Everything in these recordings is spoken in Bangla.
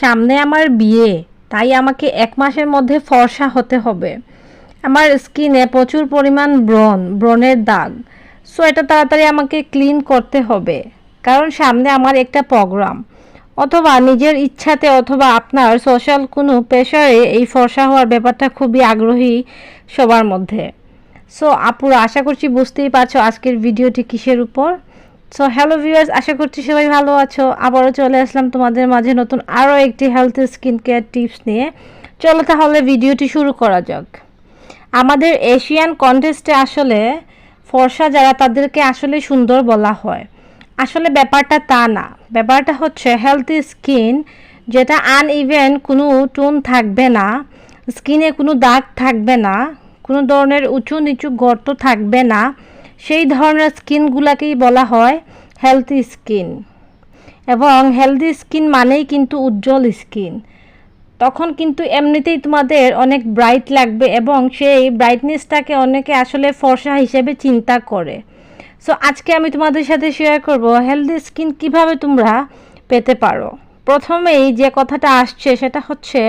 সামনে আমার বিয়ে, তাই আমাকে এক মাসের মধ্যে ফর্সা হতে হবে। আমার স্কিনে প্রচুর পরিমাণ ব্রণ, ব্রণের দাগ। সো এটা তাড়াতাড়ি আমাকে ক্লিন করতে হবে, কারণ সামনে আমার একটা প্রোগ্রাম। অথবা নিজের ইচ্ছাতে অথবা আপনার সোশ্যাল কোনো প্রেশারে এই ফর্সা হওয়ার ব্যাপারটা খুবই আগ্রহী সবার মধ্যে। সো আপুরা, আশা করছি বুঝতেই পারছ আজকের ভিডিওটি কিসের উপর। সো হ্যালো ভিউয়ার্স আশা করছি সবাই ভালো আছো। আবারও চলে আসলাম তোমাদের মাঝে নতুন আরও একটি হেলথ স্কিন কেয়ার টিপস নিয়ে। চলো তাহলে ভিডিওটি শুরু করা যাক। আমাদের এশিয়ান কন্টেস্টে আসলে ফর্সা যারা, তাদেরকে আসলে সুন্দর বলা হয়। আসলে ব্যাপারটা তা না। ব্যাপারটা হচ্ছে হেলথি স্কিন যেটা আনইভেন কোনো টোন থাকবে না। স্কিনে কোনো দাগ থাকবে না। কোনো ধরনের উঁচু নিচু গর্ত থাকবে না। সেই ধরনের স্কিনগুলোকেই বলা হয় হেলদি স্কিন এবং হেলদি স্কিন মানেই কিন্তু উজ্জ্বল স্কিন তখন কিন্তু এমনিতেই তোমাদের অনেক ব্রাইট লাগবে এবং সেই ব্রাইটনেসটাকে অনেকে আসলে ফর্সা হিসেবে চিন্তা করে। সো আজকে আমি তোমাদের সাথে শেয়ার করব হেলদি স্কিন কীভাবে তোমরা পেতে পারো। প্রথমেই যে কথাটা আসছে সেটা হচ্ছে,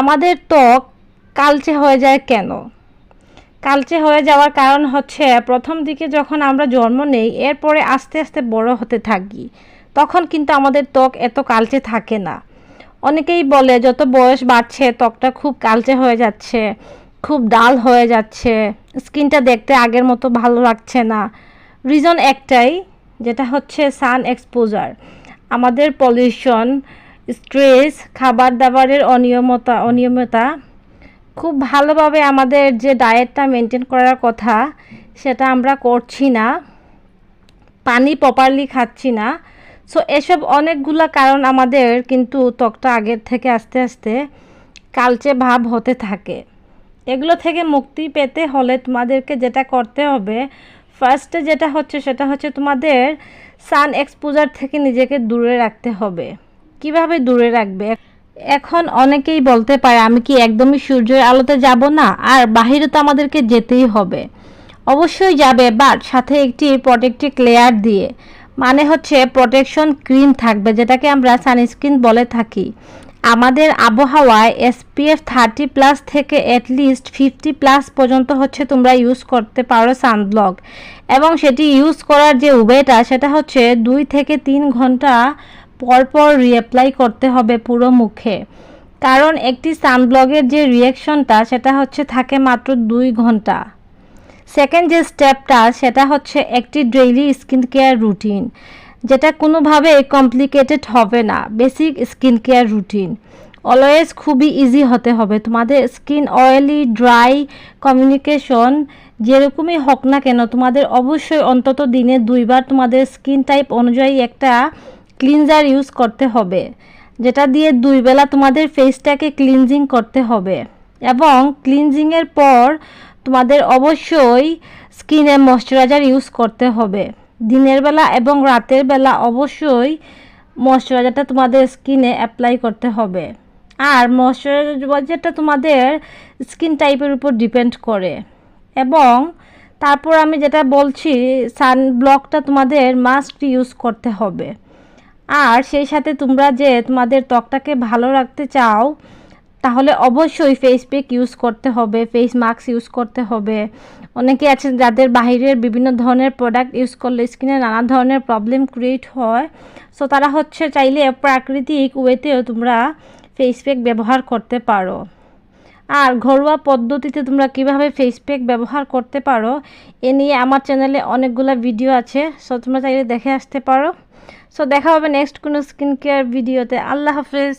আমাদের ত্বক কালচে হয়ে যায় কেন? কালচে হয়ে যাওয়ার কারণ হচ্ছে, প্রথম দিকে যখন আমরা জন্ম নেই, এরপরে আস্তে আস্তে বড় হতে থাকি, তখন কিন্তু আমাদের ত্বক এত কালচে থাকে না। অনেকেই বলে, যত বয়স বাড়ছে, ত্বকটা খুব কালচে হয়ে যাচ্ছে, খুব ডাল হয়ে যাচ্ছে, স্কিনটা দেখতে আগের মতো ভালো লাগছে না। রিজন একটাই, যেটা হচ্ছে সান এক্সপোজার। আমাদের পলিউশন, স্ট্রেস, খাবার দাবারের অনিয়মতা অনিয়মতা খুব ভালোভাবে আমাদের যে ডায়েটটা মেনটেন করার কথা, সেটা আমরা করছি না। পানি প্রপারলি খাচ্ছি না। সো এসব অনেকগুলো কারণ আমাদের কিন্তু ত্বকটা আগের থেকে আস্তে আস্তে কালচে ভাব হতে থাকে। এগুলো থেকে মুক্তি পেতে হলে তোমাদেরকে যেটা করতে হবে ফার্স্টে যেটা হচ্ছে, সেটা হচ্ছে তোমাদের সান এক্সপোজার থেকে নিজেকে দূরে রাখতে হবে। কীভাবে দূরে রাখবে? এখন অনেকেই বলতে পারে, আমি কি একদমই সূর্যের আলোতে যাব না? আর বাহিরে তো আমাদেরকে যেতেই হবে। অবশ্যই যাবে বাট সাথে একটি প্রোটেক্টিভ লেয়ার দিয়ে। মানে হচ্ছে প্রোটেকশন ক্রিম থাকবে, যেটাকে আমরা সানস্ক্রিন বলে থাকি। আমাদের আবহাওয়ায় এসপিএফ থার্টি প্লাস থেকে অ্যাটলিস্ট ফিফটি প্লাস পর্যন্ত হচ্ছে তোমরা ইউজ করতে পারো সানব্লক এবং সেটি ইউজ করার যে ওয়েটা সেটা হচ্ছে দুই থেকে তিন ঘণ্টা পরপর রিঅ্যাপ্লাই করতে হবে পুরো মুখে। কারণ একটি সানব্লগের যে রিয়াকশনটা সেটা হচ্ছে থাকে মাত্র দুই ঘণ্টা। সেকেন্ড যে স্টেপটা সেটা হচ্ছে একটি ডেইলি স্কিন কেয়ার রুটিন যেটা কোনোভাবে কমপ্লিকেটেড হবে না basic skin care routine always খুবই ইজি হতে হবে। তোমাদের স্কিন অয়েলি ড্রাই কমিউনিকেশন যেরকমই হোক না কেন, তোমাদের অবশ্যই অন্তত দিনে দুইবার তোমাদের স্কিন টাইপ অনুযায়ী একটা ক্লিনজার ইউজ করতে হবে, যেটা দিয়ে দুই বেলা তোমাদের ফেসটাকে ক্লিনজিং করতে হবে। এবং ক্লিনজিংয়ের পর তোমাদের অবশ্যই স্কিনে ময়শ্চারাইজার ইউজ করতে হবে। দিনের বেলা এবং রাতের বেলা অবশ্যই ময়শ্চারাইজারটা তোমাদের স্কিনে অ্যাপ্লাই করতে হবে। আর ময়শ্চারাইজারটা তোমাদের স্কিন টাইপের উপর ডিপেন্ড করে। এবং তারপর আমি যেটা বলছি সানব্লকটা তোমাদের মাস্ট ইউজ করতে হবে। আর সেই সাথে তোমরা যে তোমাদের ত্বকটাকে ভালো রাখতে চাও, তাহলে অবশ্যই ফেস প্যাক ইউজ করতে হবে ফেস মাস্ক ইউজ করতে হবে। অনেকে আছেন যাদের বাহিরের বিভিন্ন ধরনের প্রোডাক্ট ইউজ করলে স্কিনে নানা ধরনের প্রবলেম ক্রিয়েট হয়। সো তারা হচ্ছে চাইলে প্রাকৃতিক ওয়েতেও তোমরা ফেস প্যাক ব্যবহার করতে পারো। আর ঘরোয়া পদ্ধতিতে তোমরা কীভাবে ফেস প্যাক ব্যবহার করতে পারো, এ নিয়ে আমার চ্যানেলে অনেকগুলো ভিডিও আছে। সো তোমরা চাইলে দেখে আসতে পারো। সো দেখা হবে নেক্সট কোনো স্কিন কেয়ার ভিডিওতে আল্লাহ হাফেজ।